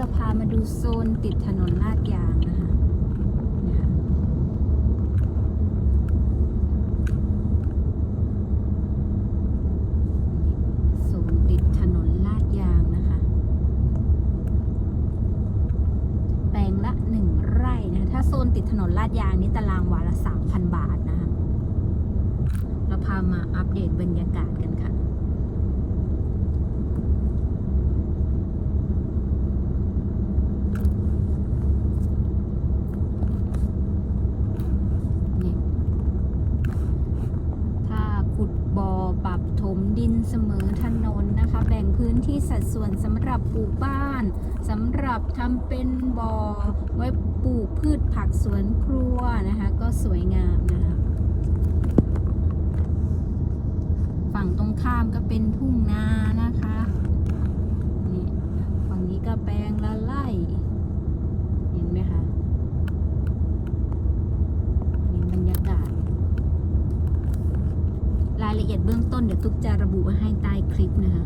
เราพามาดูโซนติดถนนลาดยางนะคะโซนติดถนนลาดยางนะคะ แปลงละหนึ่งไร่นะคะถ้าโซนติดถนนลาดยางนี้ตารางวาละสามพันบาทนะคะ เราพามาอัปเดตบรรยากาศกันค่ะ นี่ ถ้าขุด บ่อปรับถมดินเสมอถนนนะคะ แบ่งพื้นที่สัดส่วนสำหรับปลูกบ้านสำหรับทำเป็นบ่อไว้ปลูกพืชผักสวนครัวนะคะ ก็สวยงามนะคะฝั่งตรงข้ามก็เป็นทุ่งนานะคะ นี่ฝั่งนี้ก็แปลงละไล่ เห็นไหมคะนี่บรรยากาศ รายละเอียดเบื้องต้นเดี๋ยวตุ๊กจะระบุไว้ให้ใต้คลิปนะคะ